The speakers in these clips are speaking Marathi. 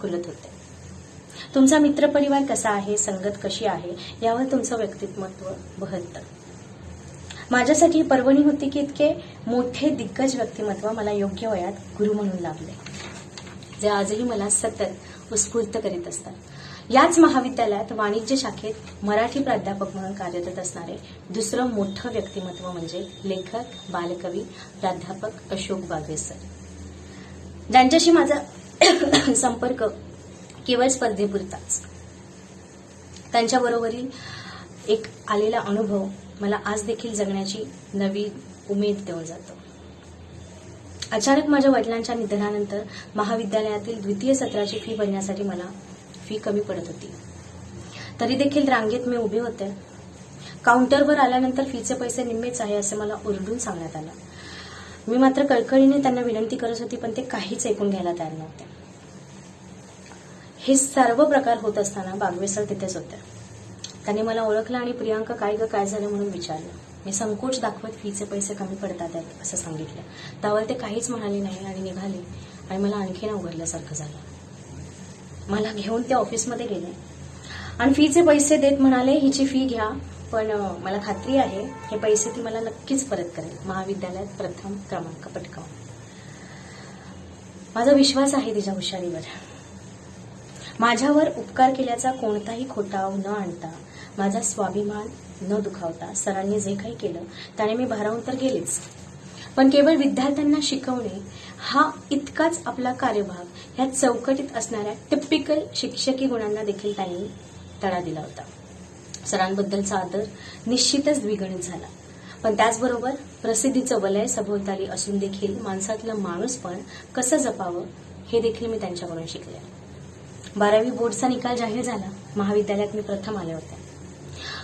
खुलत होते. तुमचा मित्रपरिवार कसा आहे? संगत कशी आहे? यावर तुमचं व्यक्तिमत्व बहरतं. माझ्यासाठी पर्वणी होती की इतके मोठे दिग्गज व्यक्तिमत्व मला योग्य वयात गुरु म्हणून लाभले. जे आजही मला सतत उत्स्फूर्त करीत असतात. याच महाविद्यालयात वाणिज्य शाखेत मराठी प्राध्यापक म्हणून कार्यरत असणारे दुसरं मोठं व्यक्तिमत्व म्हणजे लेखक बालकवी प्राध्यापक अशोक बागवे सर. ज्यांच्याशी माझा संपर्क केवळ स्पर्धेपुरताच. त्यांच्याबरोबरील एक आलेला अनुभव मला आज देखील जगण्याची नवी उमेद देऊन जातो. अचानक माझ्या वडिलांच्या निधनानंतर महाविद्यालयातील द्वितीय सत्राची फी भरण्यासाठी मला फी कमी पडत होती. तरी देखील रांगेत मी उभे होते. काउंटरवर आल्यानंतर फीचे पैसे निम्मेच आहे असं मला ओरडून सांगण्यात आलं. मी मात्र कळकळीने त्यांना विनंती करत होती पण ते काहीच ऐकून घ्यायला तयार नव्हते. हे सर्व प्रकार होत असताना बागवे सर तिथेच होते. त्यांनी मला ओळखलं आणि प्रियांका काय ग काय झालं म्हणून विचारलं. मी संकोच दाखवत फीचे पैसे कमी पडतात आहेत असं सांगितलं. त्यावर ते काहीच म्हणाले नाही आणि निघाले आणि मला आणखीन अवघडल्यासारखं झालं. मला घेऊन ते ऑफिसमध्ये गेले. आणि फीचे पैसे देत म्हणाले हिची फी घ्या. पण मला खात्री आहे हे पैसे ती मला नक्कीच परत करेल. महाविद्यालयात प्रथम क्रमांक पटकावून. माझा विश्वास आहे तिच्या हुशारीवर. माझ्यावर उपकार केल्याचा कोणताही खोटाव न आणता माझा स्वाभिमान न दुखावता सरांनी जे काही केलं त्याने मी भारावून तर गेलेच. पण केवळ विद्यार्थ्यांना शिकवणे हा इतकाच आपला कार्यभाग ह्या चौकटीत असणाऱ्या टिपिकल शिक्षकी गुणांना देखील त्यांनी तडा दिला होता. सरांबद्दलचा आदर निश्चितच द्विगणित झाला. पण त्याचबरोबर प्रसिद्धीचं वलय सभोवताली असून देखील माणसातलं माणूस पण कसं जपावं हे देखील मी त्यांच्याकडून शिकले. बारावी बोर्डचा निकाल जाहीर झाला महाविद्यालयात मी प्रथम आले होते.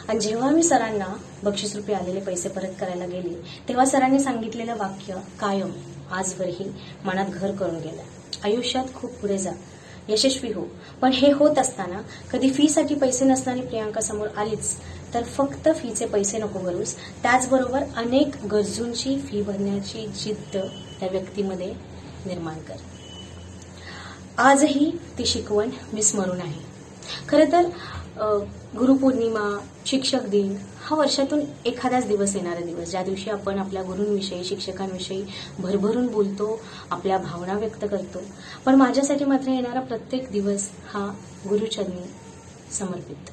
आणि जेव्हा मी सरांना बक्षीसरूपी आलेले पैसे परत करायला गेले तेव्हा सरांनी सांगितलेलं वाक्य कायम आजवरही मनात घर करून गेलं. आयुष्यात खूप पुढे जा. यशस्वी हो. पण हे होत असताना कधी फीसाठी पैसे नसणारी प्रियांका समोर आलीच. तर फक्त फीचे पैसे नको भरूस. त्याचबरोबर अनेक गरजूंची फी भरण्याची जिद्द त्या व्यक्तीमध्ये निर्माण कर. आजही ती शिकवण विस्मरून आहे. खरं तर गुरुपौर्णिमा शिक्षक दिन हा वर्षातून एखादाच दिवस येणारा दिवस ज्या दिवशी आपण आपल्या गुरूंविषयी शिक्षकांविषयी भरभरून बोलतो आपल्या भावना व्यक्त करतो. पण माझ्यासाठी मात्र येणारा प्रत्येक दिवस हा गुरुचरणी समर्पित.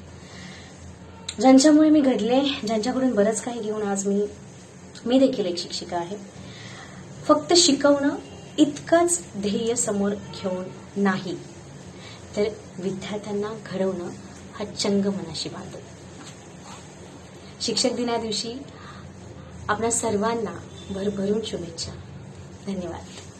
ज्यांच्यामुळे मी घडले ज्यांच्याकडून बरंच काही घेऊन आज मी मी देखील एक शिक्षिका आहे. फक्त शिकवणं इतकंच ध्येय समोर घेऊन नाही तर विद्यार्थ्यांना घडवणं हा चंग मनाशी बांधतो. शिक्षक दिना दिवशी आपल्या सर्वांना भरभरून शुभेच्छा. धन्यवाद.